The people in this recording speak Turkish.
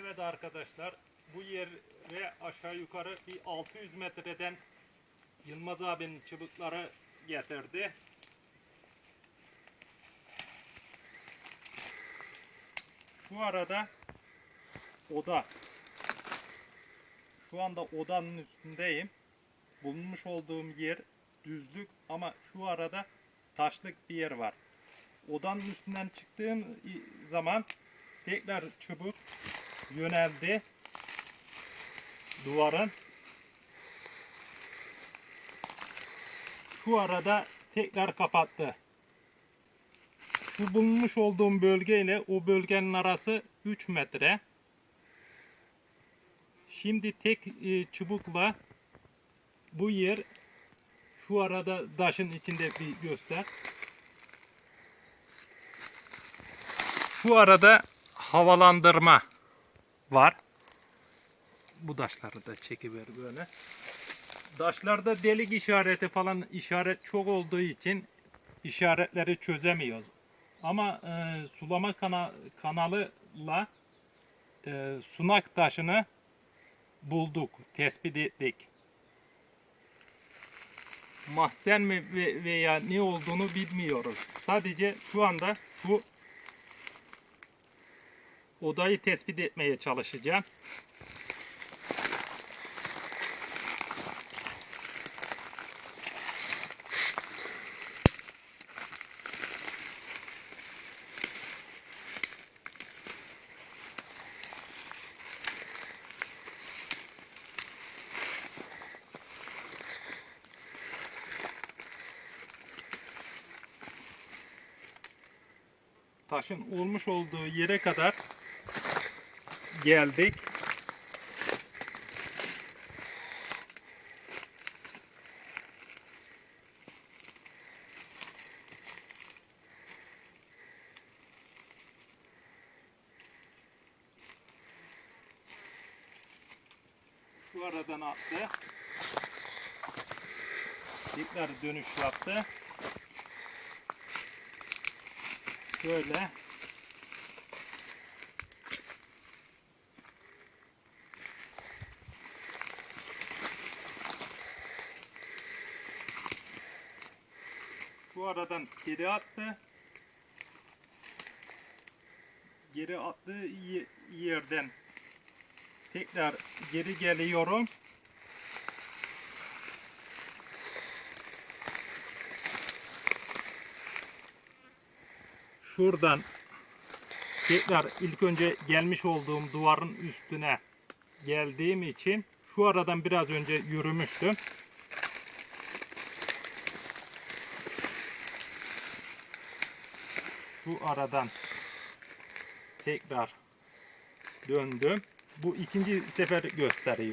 Evet arkadaşlar bu yere aşağı yukarı bir 600 metreden Yılmaz abinin çubukları getirdi. Bu arada oda. Şu anda odanın üstündeyim. Bulunmuş olduğum yer düzlük ama şu arada taşlık bir yer var. Odanın üstünden çıktığım zaman tekrar çubuk yöneldi duvarın. Şu arada tekrar kapattı. Şu bulunmuş olduğum bölgeyle o bölgenin arası 3 metre. Şimdi tek e, çubukla bu yer şu arada taşın içinde bir göster. Şu arada havalandırma var. Bu taşları da çekiver böyle. Taşlarda delik işareti falan işaret çok olduğu için işaretleri çözemiyoruz. Ama e, sulama kana, kanalıyla e, sunak taşını bulduk, tespit ettik. Mahzen mi ve- veya ne olduğunu bilmiyoruz. Sadece şu anda bu odayı tespit etmeye çalışacağım. taşın olmuş olduğu yere kadar geldik. Şu aradan attı. Tekrar dönüş yaptı. Şöyle. Bu aradan geri attı. Geri attığı ye- yerden tekrar geri geliyorum. Şuradan tekrar ilk önce gelmiş olduğum duvarın üstüne geldiğim için şu aradan biraz önce yürümüştüm. Şu aradan tekrar döndüm. Bu ikinci sefer gösteriyor.